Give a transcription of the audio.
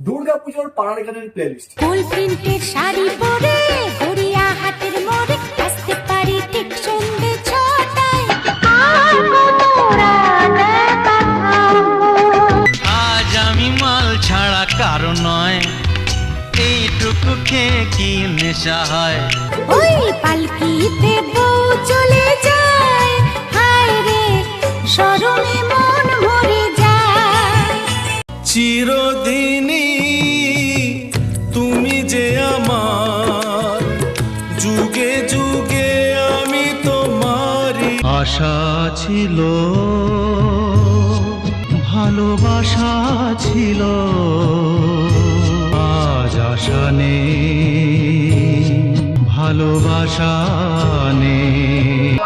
দুর্গাপুজোর পাড়ার গানের প্লেলিস্ট ফুল প্রিন্টের শাড়ি পরে গড়িয়া হাতের মোড়ে আসতে পারি ঠিক সন্ধে ছটায়। আজ আমি মাল ছাড়া কারও নয় এইটুকু খেয়ে কি নেশা হয়? ওই পালকিতে চিরদিনই তুমি যে আমার। যুগে যুগে আমি তোমারই আশা ছিল, ভালোবাসা ছিল। আজ আশা নেই, ভালোবাসা নেই।